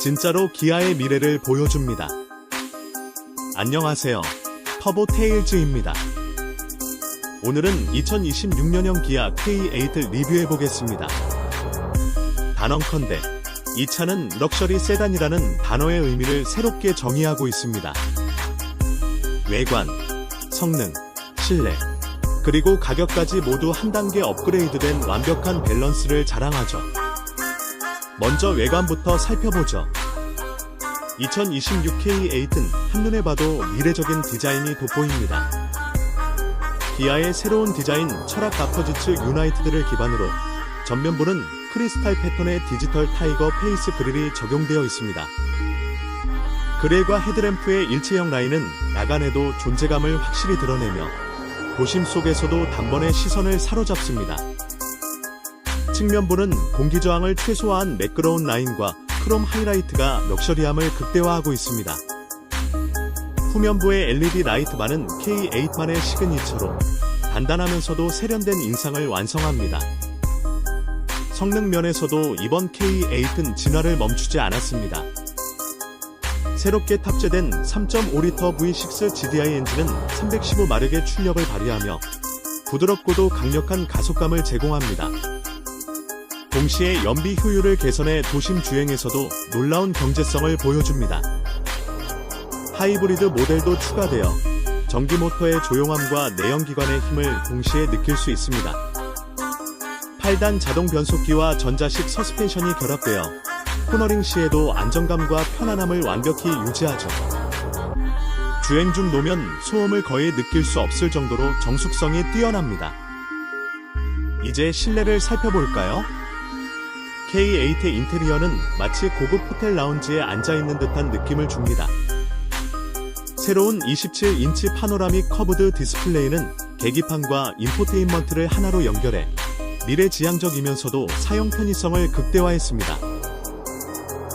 진짜로 기아의 미래를 보여줍니다. 안녕하세요. 터보 테일즈입니다. 오늘은 2026년형 기아 K8을 리뷰해 보겠습니다. 단언컨대 이 차는 럭셔리 세단이라는 단어의 의미를 새롭게 정의하고 있습니다. 외관, 성능, 실내, 그리고 가격까지 모두 한 단계 업그레이드된 완벽한 밸런스를 자랑하죠. 먼저 외관부터 살펴보죠. 2026 K8은 한눈에 봐도 미래적인 디자인이 돋보입니다. 기아의 새로운 디자인 철학 아퍼지츠 유나이티드를 기반으로 전면부는 크리스탈 패턴의 디지털 타이거 페이스 그릴이 적용되어 있습니다. 그릴과 헤드램프의 일체형 라인은 야간에도 존재감을 확실히 드러내며 도심 속에서도 단번에 시선을 사로잡습니다. 측면부는 공기 저항을 최소화한 매끄러운 라인과 크롬 하이라이트가 럭셔리함을 극대화하고 있습니다. 후면부의 LED 라이트바는 K8만의 시그니처로 단단하면서도 세련된 인상을 완성합니다. 성능 면에서도 이번 K8은 진화를 멈추지 않았습니다. 새롭게 탑재된 3.5리터 V6 GDI 엔진은 315마력의 출력을 발휘하며 부드럽고도 강력한 가속감을 제공합니다. 동시에 연비 효율을 개선해 도심 주행에서도 놀라운 경제성을 보여줍니다. 하이브리드 모델도 추가되어 전기 모터의 조용함과 내연기관의 힘을 동시에 느낄 수 있습니다. 8단 자동 변속기와 전자식 서스펜션이 결합되어 코너링 시에도 안정감과 편안함을 완벽히 유지하죠. 주행 중 노면 소음을 거의 느낄 수 없을 정도로 정숙성이 뛰어납니다. 이제 실내를 살펴볼까요? K8의 인테리어는 마치 고급 호텔 라운지에 앉아있는 듯한 느낌을 줍니다. 새로운 27인치 파노라믹 커브드 디스플레이는 계기판과 인포테인먼트를 하나로 연결해 미래지향적이면서도 사용 편의성을 극대화했습니다.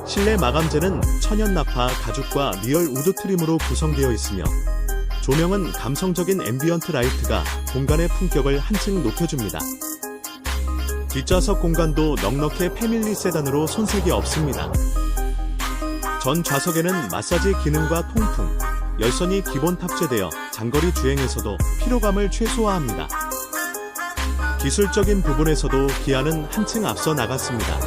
실내 마감재는 천연 나파 가죽과 리얼 우드 트림으로 구성되어 있으며 조명은 감성적인 앰비언트 라이트가 공간의 품격을 한층 높여줍니다. 뒷좌석 공간도 넉넉해 패밀리 세단으로 손색이 없습니다. 전 좌석에는 마사지 기능과 통풍, 열선이 기본 탑재되어 장거리 주행에서도 피로감을 최소화합니다. 기술적인 부분에서도 기아는 한층 앞서 나갔습니다.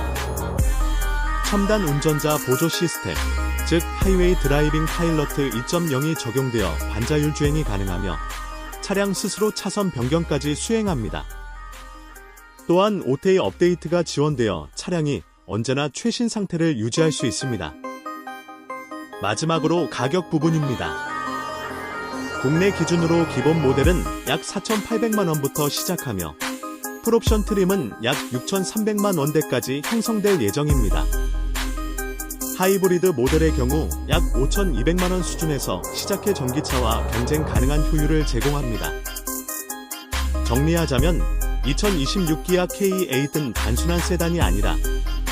첨단 운전자 보조 시스템, 즉 하이웨이 드라이빙 파일러트 2.0이 적용되어 반자율 주행이 가능하며 차량 스스로 차선 변경까지 수행합니다. 또한 OTA 업데이트가 지원되어 차량이 언제나 최신 상태를 유지할 수 있습니다. 마지막으로 가격 부분입니다. 국내 기준으로 기본 모델은 약 4,800만 원부터 시작하며 풀옵션 트림은 약 6,300만 원대까지 형성될 예정입니다. 하이브리드 모델의 경우 약 5,200만 원 수준에서 시작해 전기차와 경쟁 가능한 효율을 제공합니다. 정리하자면 2026 기아 K8은 단순한 세단이 아니라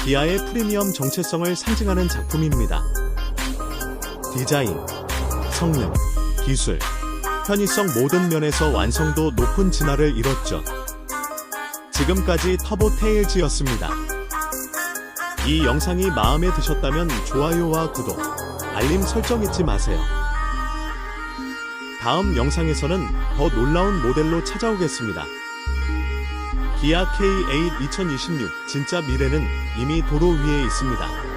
기아의 프리미엄 정체성을 상징하는 작품입니다. 디자인, 성능, 기술, 편의성 모든 면에서 완성도 높은 진화를 이뤘죠. 지금까지 터보 테일즈였습니다. 이 영상이 마음에 드셨다면 좋아요와 구독, 알림 설정 잊지 마세요. 다음 영상에서는 더 놀라운 모델로 찾아오겠습니다. 기아 K8 2026 진짜 미래는 이미 도로 위에 있습니다.